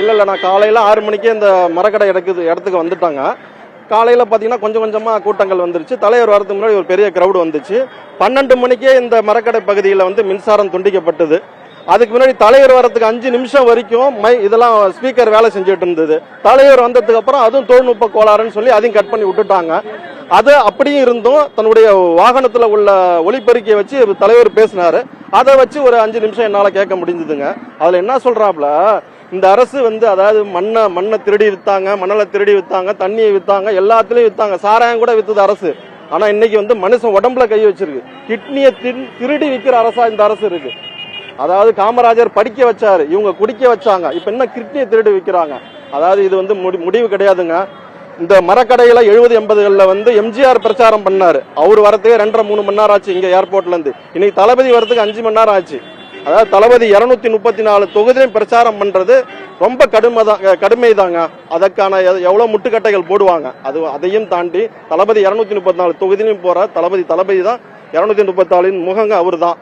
இல்லை இல்லை நான் காலையில் ஆறு மணிக்கே இந்த மரக்கடை இடக்குது இடத்துக்கு வந்துட்டாங்க. காலையில் பார்த்தீங்கன்னா கொஞ்சம் கொஞ்சமாக கூட்டங்கள் வந்துருச்சு. தலைவர் வரதுக்கு முன்னாடி ஒரு பெரிய க்ரௌடு வந்துச்சு. பன்னெண்டு மணிக்கே இந்த மரக்கடை பகுதியில் வந்து மின்சாரம் துண்டிக்கப்பட்டது. அதுக்கு முன்னாடி தலைவர் வரத்துக்கு அஞ்சு நிமிஷம் வரைக்கும் மை இதெல்லாம் ஸ்பீக்கர் வேலை செஞ்சுட்டு இருந்தது. தலைவர் வந்ததுக்கு அப்புறம் அதுவும் தொழில்நுட்ப கோளாறுன்னு சொல்லி அதையும் கட் பண்ணி விட்டுட்டாங்க. அது அப்படியும் இருந்தும் தன்னுடைய வாகனத்தில் உள்ள ஒளிப்பெருக்கியை வச்சு தலைவர் பேசினாரு. அதை வச்சு ஒரு அஞ்சு நிமிஷம் என்னால் கேட்க முடிஞ்சதுங்க. அதில் என்ன சொல்றாப்ல இந்த அரசு வந்து அதாவது மண்ணை மண்ணை திருடி வித்தாங்க மணலை திருடி வித்தாங்க தண்ணியை வித்தாங்க எல்லாத்துலயும் வித்தாங்க. சாராயம் கூட வித்தது அரசு. ஆனா இன்னைக்கு வந்து மனுஷன் உடம்புல கை வச்சிருக்கு. கிட்னியை திரு- திருடி விற்கிற அரசா இந்த அரசு இருக்கு. அதாவது காமராஜர் படிக்க வச்சாரு. இவங்க குடிக்க வச்சாங்க. இப்ப என்ன கிட்னியை திருடி விற்கிறாங்க அதாவது இது வந்து முடி- முடிவு கிடையாதுங்க. இந்த மரக்கடையில எழுபது எண்பதுகள்ல வந்து எம்ஜிஆர் பிரச்சாரம் பண்ணாரு. அவர் வரதுக்கே ரெண்டரை மூணு மணி நேரம் ஆச்சு இங்க ஏர்போர்ட்ல இருந்து. இன்னைக்கு தளபதி வரதுக்கு அஞ்சு மணி நேரம் ஆச்சு. அதாவது தளபதி இருநூத்தி முப்பத்தி நாலு தொகுதியிலும் பிரச்சாரம் பண்றது ரொம்ப கடுமை தான் கடுமை தாங்க அதற்கான எவ்வளவு முட்டுக்கட்டைகள் போடுவாங்க? அது அதையும் தாண்டி தளபதி இருநூத்தி முப்பத்தி நாலு தொகுதியிலும் போற தளபதி தளபதி தான் இருநூத்தி முப்பத்தி நாலின் முகங்க அவர் தான்